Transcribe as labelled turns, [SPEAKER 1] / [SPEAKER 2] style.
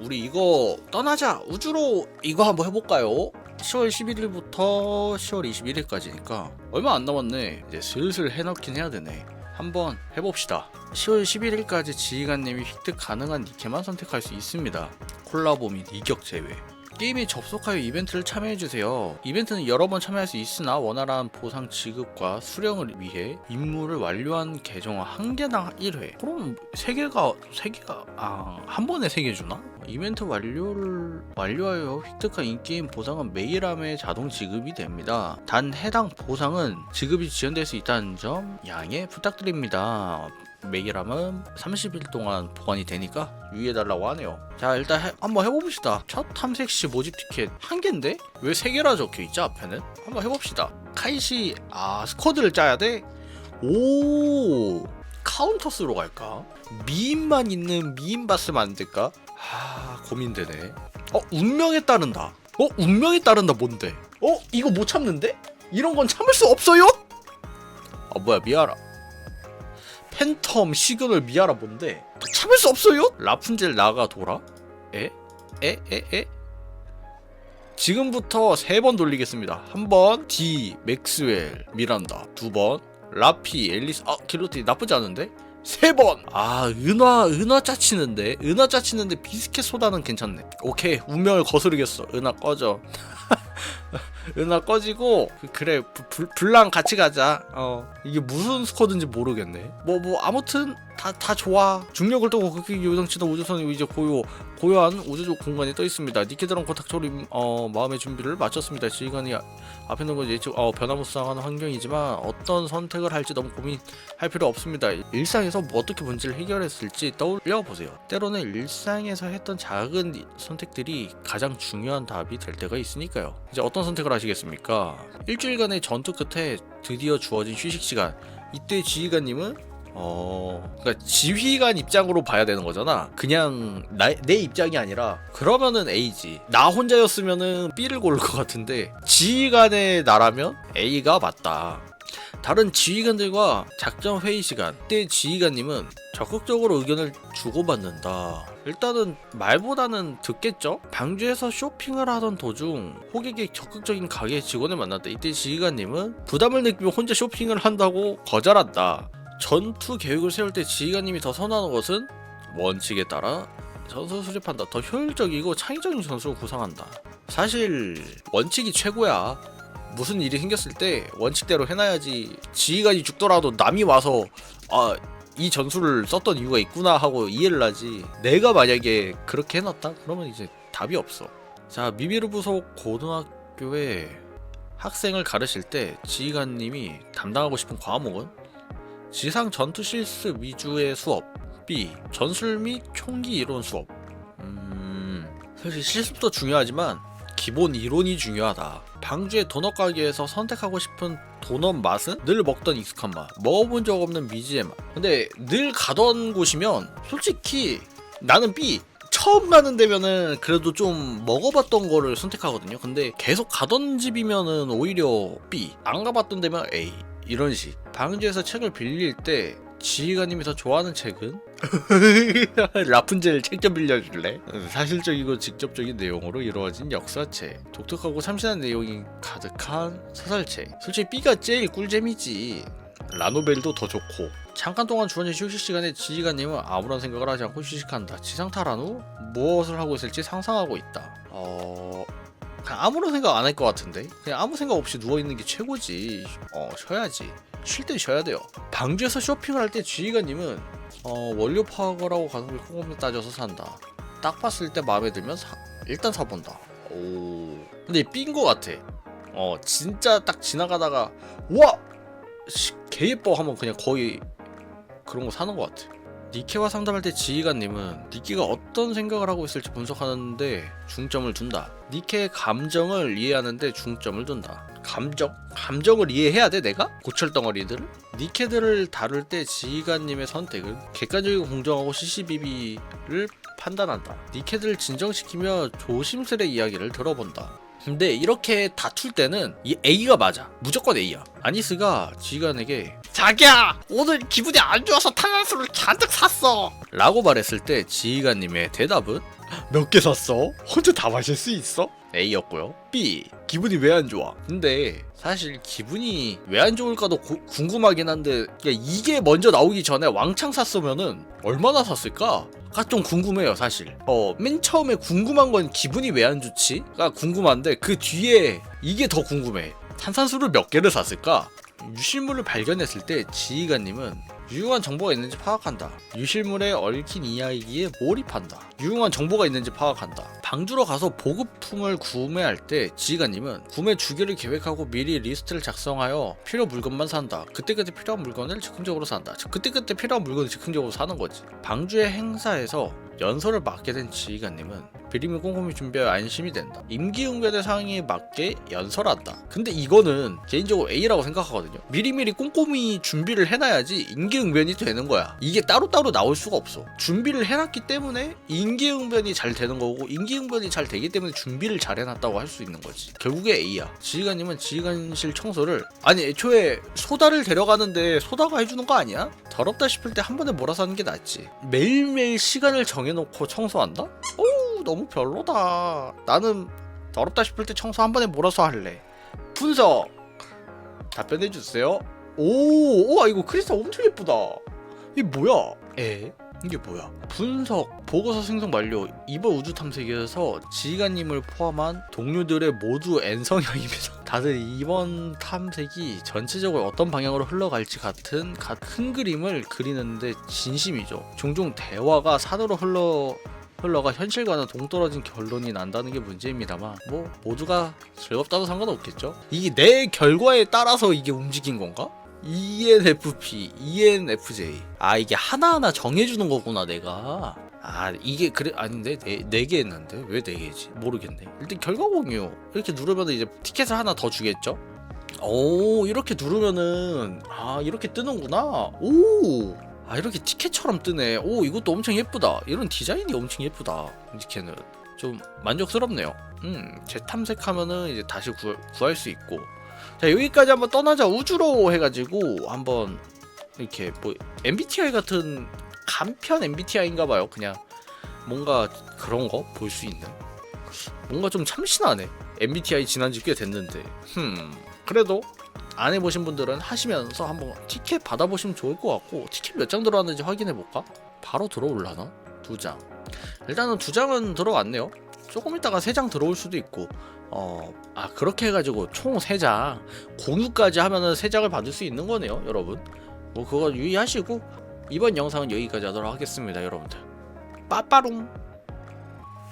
[SPEAKER 1] 우리 이거 떠나자 우주로 이거 한번 해볼까요? 10월 11일부터 10월 21일까지니까 얼마 안 남았네 이제 슬슬 해놓긴 해야 되네 한번 해봅시다 10월 11일까지 지휘관님이 획득 가능한 니케만 선택할 수 있습니다 콜라보 및 이격 제외 게임에 접속하여 이벤트를 참여해주세요. 이벤트는 여러 번 참여할 수 있으나 원활한 보상 지급과 수령을 위해 임무를 완료한 계정은 한 개당 1회. 그럼 세 개가 세 개가 아 한 번에 세개 주나? 이벤트 완료를 완료하여 획득한 인게임 보상은 매일 함에 자동 지급이 됩니다. 단 해당 보상은 지급이 지연될 수 있다는 점 양해 부탁드립니다. 매일함은 30일 동안 보관이 되니까 유의해달라고 하네요. 자 일단 해- 한번 해봅시다. 첫 탐색시 모집 티켓 한 개인데 왜 세 개라 적혀 있지 앞에는? 한번 해봅시다. 카이시 아 스쿼드를 짜야 돼? 오 카운터스로 갈까? 미인만 있는 미인 바스 안 될까? 아 고민되네. 어 운명에 따른다. 어 운명에 따른다 뭔데? 어 이거 못 참는데? 이런 건 참을 수 없어요? 아 뭐야 미아라. 팬텀 시그널 미아라 뭔데? 참을 수 없어요? 라푼젤 나가 돌아? 에? 에? 에? 에? 지금부터 세 번 돌리겠습니다. 한번 D 맥스웰 미란다. 두 번 라피 앨리스 아 길로티 나쁘지 않은데? 세 번! 아, 은화, 은화 짜치는데? 은화 짜치는데 비스켓 소다는 괜찮네. 오케이, 운명을 거스르겠어. 은화 꺼져. 은하 꺼지고 그- 그래 부- 불, 불랑 같이 가자 어 이게 무슨 스쿼드인지 모르겠네 뭐뭐 아무튼 다 다 좋아. 중력을 떠고 극히 요동치던 우주선이 이제 고요 고요한 우주적 공간에 떠 있습니다. 니케드론 코탁초리 어 마음의 준비를 마쳤습니다. 아- 앞에 있는 건 예측 어 변화무쌍한 환경이지만 어떤 선택을 할지 너무 고민할 필요 없습니다. 일상에서 뭐 어떻게 문제를 해결했을지 떠올려 보세요. 때로는 일상에서 했던 작은 선택들이 가장 중요한 답이 될 때가 있으니까요. 이제 어떤 선택을 하시겠습니까? 일주일간의 전투 끝에 드디어 주어진 휴식 시간. 이때 지휘관님은 어, 그러니까 지휘관 입장으로 봐야 되는 거잖아. 그냥 나, 내 입장이 아니라 그러면은 A지. 나 혼자였으면은 B를 고를 것 같은데 지휘관의 나라면 A가 맞다. 다른 지휘관들과 작전 회의 시간 때 지휘관님은 적극적으로 의견을 주고받는다. 일단은 말보다는 듣겠죠? 방주에서 쇼핑을 하던 도중 호객의 적극적인 가게 직원을 만났다. 이때 지휘관님은 부담을 느끼며 혼자 쇼핑을 한다고 거절한다. 전투 계획을 세울 때 지휘관님이 더 선호하는 것은 원칙에 따라 전술 수립한다. 더 효율적이고 창의적인 전술을 구상한다. 사실 원칙이 최고야. 무슨 일이 생겼을 때 원칙대로 해놔야지 지휘관이 죽더라도 남이 와서 아 이 전술을 썼던 이유가 있구나 하고 이해를 하지 내가 만약에 그렇게 해놨다 그러면 이제 답이 없어 자 미미르 부속 고등학교에 학생을 가르칠 때 지휘관님이 담당하고 싶은 과목은 지상 전투 실습 위주의 수업 B 전술 및 총기 이론 수업 음 사실 실습도 중요하지만 기본 이론이 중요하다. 방주의 도넛 가게에서 선택하고 싶은 도넛 맛은 늘 먹던 익숙한 맛. 먹어본 적 없는 미지의 맛. 근데 늘 가던 곳이면 솔직히 나는 B. 처음 가는 데면은 그래도 좀 먹어봤던 거를 선택하거든요. 근데 계속 가던 집이면은 오히려 B. 안 가봤던 데면 A. 이런 식. 방주에서 책을 빌릴 때 지휘관님이 더 좋아하는 책은? 라푼젤 책 좀 빌려줄래? 사실적이고 직접적인 내용으로 이루어진 역사책 독특하고 참신한 내용이 가득한 소설책 솔직히 B가 제일 꿀잼이지 라노벨도 더 좋고 잠깐 동안 주어진 휴식 시간에 지휘관님은 아무런 생각을 하지 않고 휴식한다 지상 탈환 후 무엇을 하고 있을지 상상하고 있다 어... 그냥 아무런 생각 안 할 것 같은데 그냥 아무 생각 없이 누워있는 게 최고지 어 쉬어야지 쉴땐 쉬어야 돼요 방주에서 쇼핑을 할 때 지휘관님은 어, 원료 파악을 가성비 꼼꼼히 따져서 산다. 딱 봤을 때 마음에 들면 사, 일단 사본다. 오. 근데 B인 것 같아. 어, 진짜 딱 지나가다가, 와! 씨, 개 예뻐 하면 그냥 거의 그런 거 사는 것 같아. 니케와 상담할 때 지휘관님은 니케가 어떤 생각을 하고 있을지 분석하는데 중점을 둔다. 니케의 감정을 이해하는데 중점을 둔다. 감정? 감정을 이해해야 돼 내가? 고철 덩어리들을? 니케들을 다룰 때 지휘관님의 선택은 객관적이고 공정하고 CCBB를 판단한다. 니케들을 진정시키며 조심스레 이야기를 들어본다. 근데 이렇게 다툴 때는 이 A가 맞아. 무조건 A야. 아니스가 지휘관에게 자기야 오늘 기분이 안 좋아서 탄산수를 잔뜩 샀어 라고 말했을 때 지휘관님의 대답은 몇 개 샀어? 혼자 다 마실 수 있어? A였고요 B 기분이 왜 안 좋아? 근데 사실 기분이 왜 안 좋을까도 고- 궁금하긴 한데 이게 먼저 나오기 전에 왕창 샀으면은 얼마나 샀을까? 가좀 궁금해요 사실 어맨 처음에 궁금한 건 기분이 왜 안 좋지?가 궁금한데 그 뒤에 이게 더 궁금해 탄산수를 몇 개를 샀을까? 유실물을 발견했을 때 지휘관님은 유용한 정보가 있는지 파악한다. 유실물에 얽힌 이야기에 몰입한다. 유용한 정보가 있는지 파악한다. 방주로 가서 보급품을 구매할 때 지휘관님은 구매 주기를 계획하고 미리 리스트를 작성하여 필요 물건만 산다. 그때그때 필요한 물건을 즉흥적으로 산다. 즉, 그때그때 필요한 물건을 즉흥적으로 사는 거지. 방주의 행사에서 연설을 맡게 된 지휘관님은 비림을 꼼꼼히 준비하여 안심이 된다. 임기응변의 상황에 맞게 연설한다. 근데 이거는 개인적으로 A라고 생각하거든요. 미리미리 꼼꼼히 준비를 해놔야지 임기응변이 되는 거야. 이게 따로따로 나올 수가 없어. 준비를 해놨기 때문에 임기응변이 잘 되는 거고 임기응변이 잘 되기 때문에 준비를 잘 해놨다고 할 수 있는 거지. 결국에 A야. 지휘관님은 지휘관실 청소를 아니 애초에 소다를 데려가는데 소다가 해주는 거 아니야? 더럽다 싶을 때 한 번에 몰아서 하는 게 낫지. 매일매일 시간을 정해 놓고 청소한다? 오 너무 별로다. 나는 더럽다 싶을 때 청소 한 번에 몰아서 할래. 분석 답변해 주세요. 오, 와 이거 크리스탈 엄청 예쁘다. 이게 뭐야? 에? 이게 뭐야? 분석 보고서 생성 완료. 이번 우주 탐색에서 지휘관님을 포함한 동료들의 모두 N성형입니다. 다들 이번 탐색이 전체적으로 어떤 방향으로 흘러갈지 같은 가- 큰 그림을 그리는데 진심이죠. 종종 대화가 산으로 흘러 흘러가 현실과는 동떨어진 결론이 난다는 게 문제입니다만 뭐 모두가 즐겁다고 상관없겠죠. 이게 내 결과에 따라서 이게 움직인 건가? ENFP, ENFJ. 아 이게 하나하나 정해주는 거구나 내가. 아 이게 그래 아닌데 네개 했는데 왜 네 개지 모르겠네. 일단 결과 공유 이렇게 누르면 이제 티켓을 하나 더 주겠죠. 오 이렇게 누르면은 아 이렇게 뜨는구나. 오. 아 이렇게 티켓처럼 뜨네. 오 이것도 엄청 예쁘다. 이런 디자인이 엄청 예쁘다. 이 티켓은 좀 만족스럽네요. 음, 재탐색하면은 이제 다시 구, 구할 수 있고. 자 여기까지 한번 떠나자 우주로 해가지고 한번 이렇게 뭐 MBTI 같은 간편 MBTI인가 봐요. 그냥 뭔가 그런 거 볼 수 있는. 뭔가 좀 참신하네. MBTI 지난 지 꽤 됐는데. 흠. 그래도 안 해보신 분들은 하시면서 한번 티켓 받아보시면 좋을 것 같고 티켓 몇 장 들어왔는지 확인해 볼까? 바로 들어올라나? 두 장. 일단은 두 장은 들어왔네요. 조금 있다가 세 장 들어올 수도 있고 어, 아 그렇게 해가지고 총 세장 공유까지 하면은 세 장을 받을 수 있는 거네요, 여러분. 뭐 그거 유의하시고 이번 영상은 여기까지 하도록 하겠습니다, 여러분들. 빠빠롱.